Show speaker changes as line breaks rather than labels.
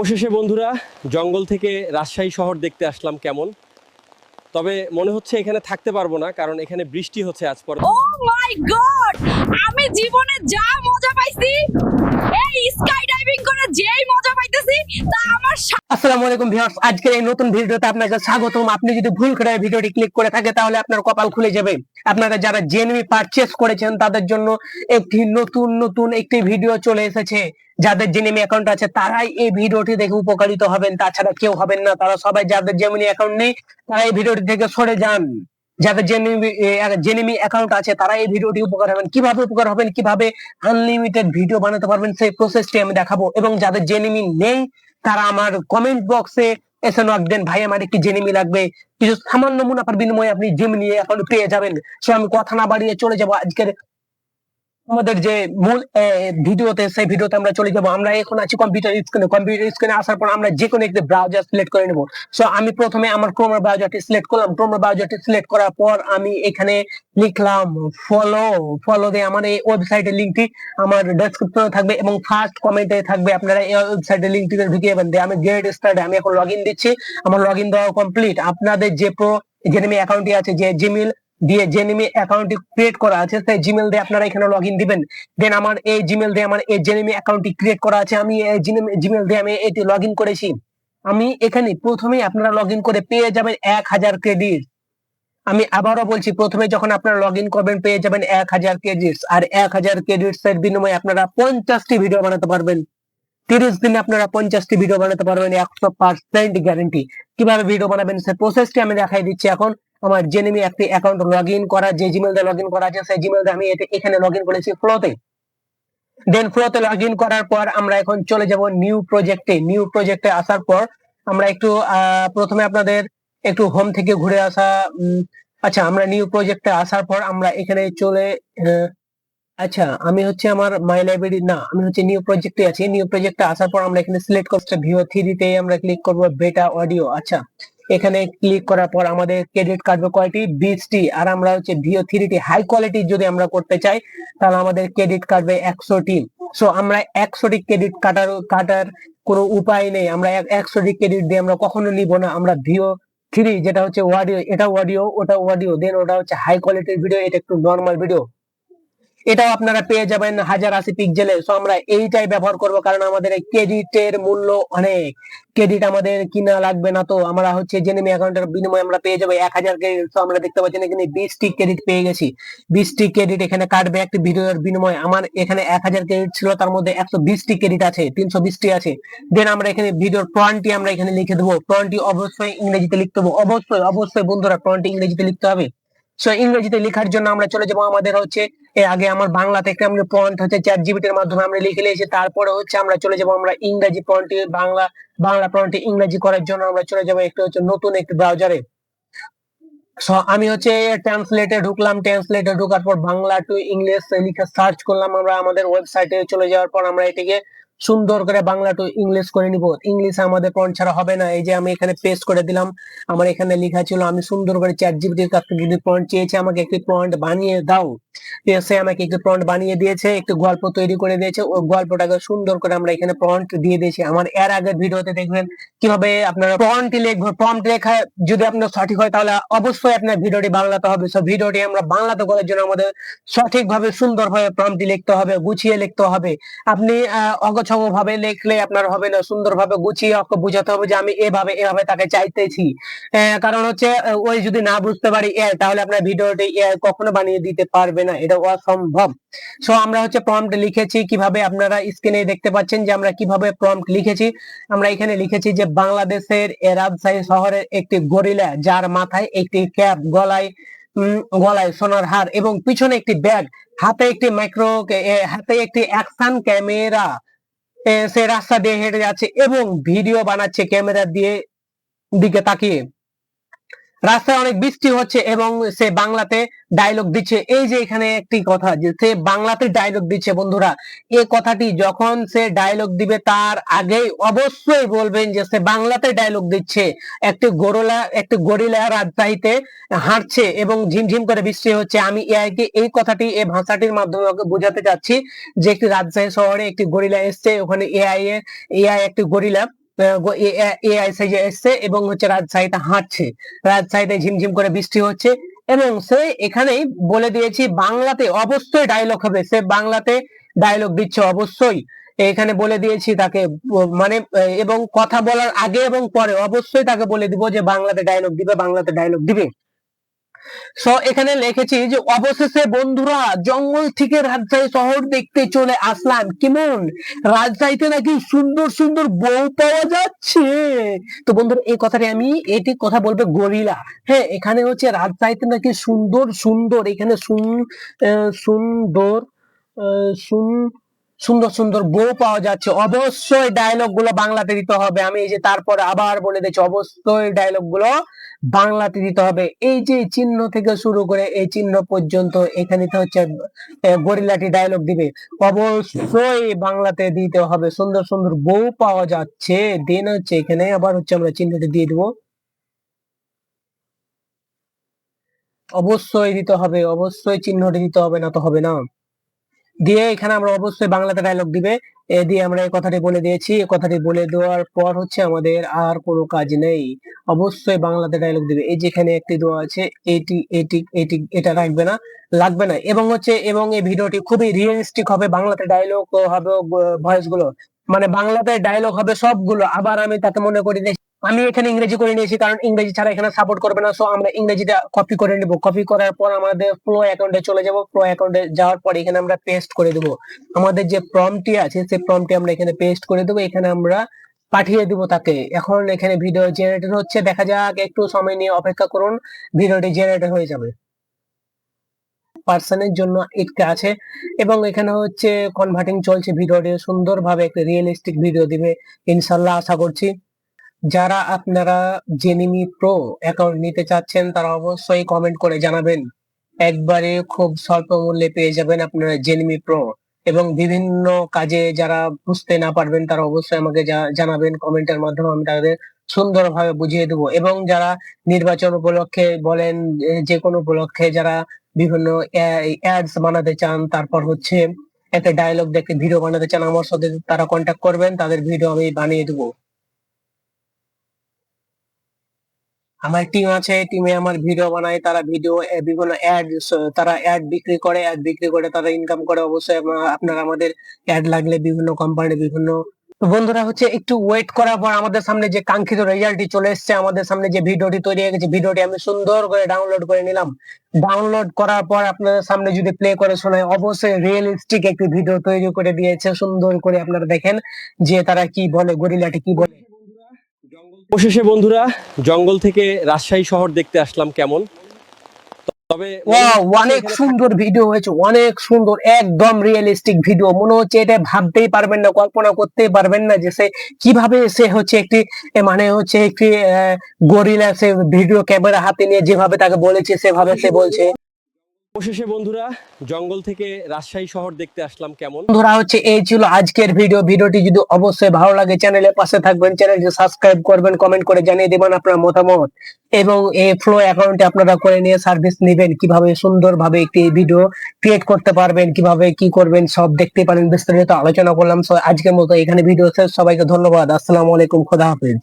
অবশেষে বন্ধুরা জঙ্গল থেকে রাজশাহী শহর দেখতে আসলাম কেমন। তবে মনে হচ্ছে এখানে থাকতে পারব না কারণ এখানে বৃষ্টি হচ্ছে আজ পর
ও মাই গড আমি জীবনে যা মজা পাইছি এই স্কাই ডাইভিং করে যেই মজা পাইতেছি তা আমার
আসসালামু আলাইকুম ভিউয়ার্স আজকের এই নতুন ভিডিওতে আপনাকে স্বাগতম। আপনি যদি ভুল করে এই ভিডিওটি ক্লিক করে থাকে তাহলে আপনার কপাল খুলে যাবে। আপনারা যারা জেনুই পারচেস করেছেন তাদের জন্য একটি নতুন নতুন একটি ভিডিও চলে এসেছে। যাদের জেনুমি অ্যাকাউন্ট আছে, তারাই এই ভিডিওটি দেখে উপকারিত হবেন। তাছাড়া কেউ হবেন না। তারা সবাই যাদের জেমিনি অ্যাকাউন্ট নেই, তারা এই ভিডিওটি থেকে সরে যান। যাদের জেনুমি অ্যাকাউন্ট আছে, তারা এই ভিডিওটি উপকার হবেন। কীভাবে উপকার হবেন? কীভাবে আনলিমিটেড ভিডিও বানাতে পারবেন? সেই প্রসেসটি আমি দেখাবো। এবং যাদের জেনুমি নেই, তারা আমার কমেন্ট বক্সে এসে নক দেন, ভাই, আমার একটি জেনিমি লাগবে। কিছু সামান্য মুনাফার বিনিময়ে আপনি জেমিনি এখন পেয়ে যাবেন। সে আমি কথা না বাড়িয়ে চলে যাব। আজকের আমাদের যে মূল ভিডিওতে, সেই ভিডিওতে আমরা চলে যাব। আমরা এখন আছি কম্পিউটার স্ক্রিনে কম্পিউটার স্ক্রিনে আসার পর আমরা যে কোনো একটি ব্রাউজার সিলেক্ট করে নেব। সো আমি প্রথমে আমার ক্রোমার ব্রাউজারটি সিলেক্ট করলাম। ক্রোমার ব্রাউজারটি সিলেক্ট করার পর আমি এখানে লিখলাম ফলো ফলো দিয়ে আমার এই ওয়েবসাইটের লিঙ্কটি আমার ডেসক্রিপশনে থাকবে এবং ফার্স্ট কমেন্টে থাকবে আপনারা এই ওয়েবসাইটের লিঙ্কটিতে ঢুকে যাবেন। দিয়ে আমি গেট স্টার্টে আমি এখন লগ ইন দিচ্ছি। আমার লগ ইন দেওয়া কমপ্লিট আপনাদের যে প্রো জেনিমি অ্যাকাউন্টটি আছে, যে জিমেল দিয়ে জেনিমি অ্যাকাউন্টটি ক্রিয়েট করা আছে, সেই জিমেল দিয়ে আপনারা এখানে লগ ইন দিবেন। দেন আমার এই জিমেল দিয়ে আমার এই জেনিমি অ্যাকাউন্টটি ক্রিয়েট করা আছে, আমি এই জিমেল দিয়ে আমি এটি লগ ইন করেছি। আমি এখানে প্রথমে আপনারা লগ ইন করে পেয়ে যাবেন এক হাজার ক্রেডিট আমি আবারও বলছি, প্রথমে যখন আপনারা লগ ইন করবেন, পেয়ে যাবেন এক হাজার ক্রেডিটস আর এক হাজার ক্রেডিটস এর বিনিময়ে আপনারা পঞ্চাশটি ভিডিও বানাতে পারবেন। তিরিশ দিনে আপনারা পঞ্চাশটি ভিডিও বানাতে পারবেন, একশো পার্সেন্ট গ্যারেন্টি কীভাবে ভিডিও বানাবেন, সে প্রসেসটি আমি দেখাই দিচ্ছি এখন। আমার জেনেমি একটি অ্যাকাউন্ট লগ ইন করা, যে জিমেল দিয়ে লগ ইন করা আছে, সেই জিমেল দিয়ে আমি এখানে লগ ইন করেছি ফ্লোতে দেন ফ্লোতে লগ ইন করার পর আমরা এখন চলে যাব নিউ প্রজেক্টে নিউ প্রজেক্টে আসার পর আমরা একটু প্রথমে আপনাদের একটু হোম থেকে ঘুরে আসা আচ্ছা আমরা নিউ প্রজেক্টে আসার পর আমরা এখানে চলে আচ্ছা আমি হচ্ছে আমার মাই লাইব্রেরি না, আমি হচ্ছে নিউ প্রজেক্টে আছি। নিউ প্রজেক্টে আসার পর আমরা এখানে সিলেক্ট করছি ভিও থ্রিতে আমরা ক্লিক করব বেটা অডিও আচ্ছা। এখানে ক্লিক করার পর আমাদের ক্রেডিট কাটবে কয়টি বিশটি আর আমরা হচ্ছে ভিও থ্রিটি হাই কোয়ালিটি যদি আমরা করতে চাই, তাহলে আমাদের ক্রেডিট কাটবে একশোটি সো আমরা একশোটি ক্রেডিট কাটার কাটার কোনো উপায় নেই। আমরা একশোটি ক্রেডিট দিয়ে আমরা কখনো নিব না। আমরা ভিও থ্রি যেটা হচ্ছে অডিও এটা অডিও ওটা অডিও দেন ওটা হচ্ছে হাই কোয়ালিটির ভিডিও এটা একটু নর্মাল ভিডিও এটাও আপনারা পেয়ে যাবেন হাজার আশি পিক্সেলে সো আমরা এইটাই ব্যবহার করব কারণ আমাদের ক্রেডিটের মূল্য অনেক। ক্রেডিট আমাদের কিনা লাগবে না তো। আমরা হচ্ছে জেনেমি অ্যাকাউন্টের বিনিময়ে আমরা পেয়ে যাব এক হাজার ক্রেডিট তো আমরা দেখতে পাচ্ছেন এখানে বিশটি ক্রেডিট পেয়ে গেছি। বিশটি ক্রেডিট এখানে কাটবে একটি ভিডিওর বিনিময়ে। আমার এখানে এক হাজার ক্রেডিট ছিল, তার মধ্যে একশো বিশটি ক্রেডিট আছে, তিনশো বিশটি আছে। দেন আমরা এখানে ভিডিওর টনটি আমরা এখানে লিখে দেবো। টনটি অবশ্যই ইংরেজিতে লিখতে হবে। অবশ্যই অবশ্যই বন্ধুরা টনটি ইংরেজিতে লিখতে হবে। সো ইংরেজিতে লেখার জন্য আমরা চলে যাব আমাদের হচ্ছে এ আগে আমার বাংলা থেকে আমরা পয়েন্ট হচ্ছে চ্যাট জিবিটির মাধ্যমে আমরা লিখে নিয়েছি, তারপরে হচ্ছে আমরা চলে যাব আমরা ইংরেজি পয়েন্টে বাংলা বাংলা পয়েন্টে ইংরেজি করার জন্য আমরা চলে যাব একটু হচ্ছে নতুন একটি ব্রাউজারে সো আমি হচ্ছে ট্রান্সলেটে ঢুকলাম ট্রান্সলেটে ঢোকার পর বাংলা টু ইংলিশ লিখে সার্চ করলাম আমরা, আমাদের ওয়েবসাইটে চলে যাওয়ার পর আমরা এটিকে সুন্দর করে বাংলা টু ইংলিশ করে নিব। ইংলিশ আমাদের পয়েন্ট ছাড়া হবে না, এই যে আমি এখানে পেস্ট করে দিলাম, আমার এখানে লেখা ছিল আমি সুন্দর করে চ্যাট জিবিটির কাছ থেকে যদি পয়েন্ট চেয়েছে, আমাকে একটি পয়েন্ট বানিয়ে দাও। সে আমাকে একটি পয়েন্ট বানিয়ে দিয়েছে একটি গল্প তৈরি করে দিয়েছে ওই গল্পটাকে সুন্দর করে আমরা এখানে পয়েন্ট দিয়ে দিয়েছি। আমার এর আগের ভিডিওতে দেখবেন কীভাবে আপনারা প্রম্পট লিখবেন প্রম্পট লেখা যদি আপনার সঠিক হয় তাহলে অবশ্যই আপনার ভিডিওটি বাংলাতে হবে। সব ভিডিওটি আমরা বাংলাতে করার জন্য আমাদের সঠিকভাবে সুন্দরভাবে প্রম্পটি লিখতে হবে গুছিয়ে লিখতে হবে। আপনি আহ, অগছগ ভাবে লিখলে আপনার হবে না সুন্দরভাবে গুছিয়ে বুঝাতে হবে যে আমি এভাবে এভাবে তাকে চাইতেছি। কারণ হচ্ছে ওই যদি না বুঝতে পারি এ তাহলে আপনার ভিডিওটি কখনো বানিয়ে দিতে পারবে না, এটা অসম্ভব। সো আমরা হচ্ছে প্রম্পট লিখেছি, কীভাবে আপনারা স্ক্রিনে দেখতে পাচ্ছেন যে আমরা কীভাবে প্রম্পট লিখেছি। আমরা এখানে লিখেছি যে বাংলাদেশের এ রাজশাহী শহরের একটি গরিলা, যার মাথায় একটি ক্যাপ গলায় গলায় সোনার হার এবং পিছনে একটি ব্যাগ, হাতে একটি মাইক্রো হাতে একটি অ্যাকশন ক্যামেরা সে রাস্তা দিয়ে হেঁটে যাচ্ছে এবং ভিডিও বানাচ্ছে ক্যামেরা দিয়ে দিকে তাকিয়ে। রাস্তায় অনেক বৃষ্টি হচ্ছে এবং সে বাংলাতে ডায়লগ দিচ্ছে। এই যে এখানে একটি কথা যে সে বাংলাতে ডায়লগ দিচ্ছে বন্ধুরা এই কথাটি যখন সে ডায়লগ দিবে তার আগেই অবশ্যই বলবেন যে সে বাংলাতে ডায়লগ দিচ্ছে। একটি গরলা, একটি গরিলা রাজশাহীতে হাঁটছে এবং ঝিমঝিম করে বৃষ্টি হচ্ছে। আমি এআই কে এই কথাটি, এই ভাষাটির মাধ্যমে বোঝাতে চাচ্ছি যে একটি রাজশাহী শহরে একটি গরিলা এসছে, ওখানে এআই এ, এআই একটি গরিলা। এআই সাইজে এসছে এবং হচ্ছে রাজশাহীতে হাঁটছে। রাজশাহীতে ঝিমঝিম করে বৃষ্টি হচ্ছে এবং সে এখানেই বলে দিয়েছি, বাংলাতে অবশ্যই ডায়লগ হবে। সে বাংলাতে ডায়লগ দিচ্ছে অবশ্যই। এখানে বলে দিয়েছি তাকে মানে এবং কথা বলার আগে এবং পরে অবশ্যই তাকে বলে দিব যে বাংলাতে ডায়লগ দিবে, বাংলাতে ডায়লগ দিবে। সো এখানে লিখেছি যে, অবশেষে বন্ধুরা, জঙ্গল থেকে রাজশাহী শহর দেখতে চলে আসলাম। কেমন? রাজশাহীতে নাকি সুন্দর সুন্দর বউ পাওয়া যাচ্ছে। তো বন্ধুরা, এই কথাটি আমি, এটি কথা বলবে গরিলা। হ্যাঁ এখানে হচ্ছে রাজশাহীতে নাকি সুন্দর সুন্দর, এখানে সুন সুন্দর সুন সুন্দর সুন্দর বউ পাওয়া যাচ্ছে। অবশ্যই ডায়লগগুলো বাংলাতে দিতে হবে। আমি এই যে তারপরে আবার বলে দিচ্ছি, অবশ্যই ডায়লগগুলো বাংলাতে দিতে হবে। এই যে চিহ্ন থেকে শুরু করে এই চিহ্ন পর্যন্ত এখানে তো হচ্ছে গরিলাটি ডায়লগ দিবে। অবশ্যই বাংলাতে দিতে হবে। সুন্দর সুন্দর বউ পাওয়া যাচ্ছে। দেন হচ্ছে এখানে আবার হচ্ছে আমরা চিহ্নটি দিয়ে দিব। অবশ্যই দিতে হবে। অবশ্যই চিহ্নটি দিতে হবে না তো হবে না। দিয়ে এখানে আমরা অবশ্যই বাংলাতে ডায়লগ দিবে। এ দিয়ে আমরা এই কথাটি বলে দিয়েছি। এই কথাটি বলে দেওয়ার পর হচ্ছে আমাদের আর কোনো কাজ নেই। অবশ্যই বাংলাতে ডায়লগ দিবে। এই যেখানে একটি দেওয়া আছে, এটি এটি এটি, এটা রাখবে না, লাগবে না। এবং হচ্ছে, এবং এই ভিডিওটি খুবই রিয়েলিস্টিক হবে। বাংলাতে ডায়লগ হবে ভয়েসগুলো। মানে বাংলাতে ডায়লগ হবে সবগুলো। আবার আমি তাকে মনে করি আমি এখানে ইংরেজি করে নিয়েছি, কারণ ইংরেজি ছাড়া এখানে সাপোর্ট করবে না। সো আমরা ইংরেজিটা কপি করে নিব। কপি করার পর আমাদের ফ্লো অ্যাকাউন্টে চলে যাব। ফ্লো অ্যাকাউন্টে যাওয়ার পর এখানে আমরা পেস্ট করে দেবো। আমাদের যে প্রমটি আছে, সেই প্রমটি আমরা এখানে পেস্ট করে দেবো। এখানে আমরা পাঠিয়ে দিব তাকে। এখন এখানে ভিডিও জেনারেটর হচ্ছে। দেখা যাক, একটু সময় নিয়ে অপেক্ষা করুন। ভিডিওটি জেনারেটর হয়ে যাবে। পার্সনের জন্য একটা আছে। এবং এখানে হচ্ছে কনভার্টিং চলছে ভিডিওটি। সুন্দরভাবে একটা রিয়েলিস্টিক ভিডিও দিবে ইনশাল্লাহ আশা করছি। যারা আপনারা জেনিমি প্রো অ্যাকাউন্ট নিতে চাচ্ছেন, তারা অবশ্যই কমেন্ট করে জানাবেন। একবারে খুব স্বল্প মূল্যে পেয়ে যাবেন আপনারা জেনিমি প্রো এবং বিভিন্ন কাজে যারা বুঝতে না পারবেন, তারা অবশ্যই আমাকে জানাবেন। কমেন্টের মাধ্যমে আমি তাদের সুন্দরভাবে বুঝিয়ে দেবো। এবং যারা নির্বাচন উপলক্ষে বলেন, যে কোনো উপলক্ষে যারা বিভিন্ন অ্যাডস বানাতে চান, তারপর হচ্ছে একটা ডায়লগ দেখে ভিডিও বানাতে চান, আমার সাথে তারা কন্ট্যাক্ট করবেন, তাদের ভিডিও আমি বানিয়ে দেবো। আমার টিম আছে টিমে আমার ভিডিও বানায়, তারা ভিডিও বিভিন্ন অ্যাড তারা অ্যাড বিক্রি করে অ্যাড বিক্রি করে তারা ইনকাম করে। অবশ্যই আপনা- আপনারা আমাদের অ্যাড লাগলে বিভিন্ন কোম্পানি বিভিন্ন তো বন্ধুরা হচ্ছে একটু ওয়েট করার পর আমাদের সামনে যে কাঙ্ক্ষিত রেজাল্টটি চলে এসেছে, আমাদের সামনে যে ভিডিওটি তৈরি হয়ে গেছে, ভিডিওটি আমি সুন্দর করে ডাউনলোড করে নিলাম। ডাউনলোড করার পর আপনাদের সামনে যদি প্লে করে শোনায়, অবশ্যই রিয়েলিস্টিক একটি ভিডিও তৈরি করে দিয়েছে, সুন্দর করে আপনারা দেখেন যে তারা কি বলে, গরিলাটি কি বলে।
অবশেষে বন্ধুরা, জঙ্গল থেকে রাজশাহী শহর দেখতে আসলাম কেমন? তবে
অনেক সুন্দর ভিডিও হয়েছে অনেক সুন্দর একদম রিয়েলিস্টিক ভিডিও মনে হচ্ছে এটা ভাবতেই পারবেন না কল্পনা করতেই পারবেন না যে সে কীভাবে সে হচ্ছে একটি মানে হচ্ছে একটি গরিলা সে ভিডিও ক্যামেরা হাতে নিয়ে যেভাবে তাকে বলেছে সেভাবে সে বলছে।
অবশেষে বন্ধুরা, জঙ্গল থেকে রাজশাহী শহর দেখতে আসলাম কেমন?
বন্ধুরা, হচ্ছে এই ছিল আজকের ভিডিও। ভিডিওটি যদি অবশ্যই ভালো লাগে, চ্যানেলের পাশে থাকবেন। চ্যানেলটি সাবস্ক্রাইব করবেন, কমেন্ট করে জানিয়ে দেবেন আপনার মতামত। এবং এই ফ্লো অ্যাকাউন্টে আপনারা করে নিয়ে সার্ভিস নেবেন। কীভাবে সুন্দরভাবে একটি ভিডিও ক্রিয়েট করতে পারবেন, কীভাবে কি করবেন, সব দেখতে পারেন। বিস্তারিত আলোচনা করলাম। আজকের মতো এখানে ভিডিও শেষ। সবাইকে ধন্যবাদ। আসসালামু আলাইকুম। খোদা হাফেজ।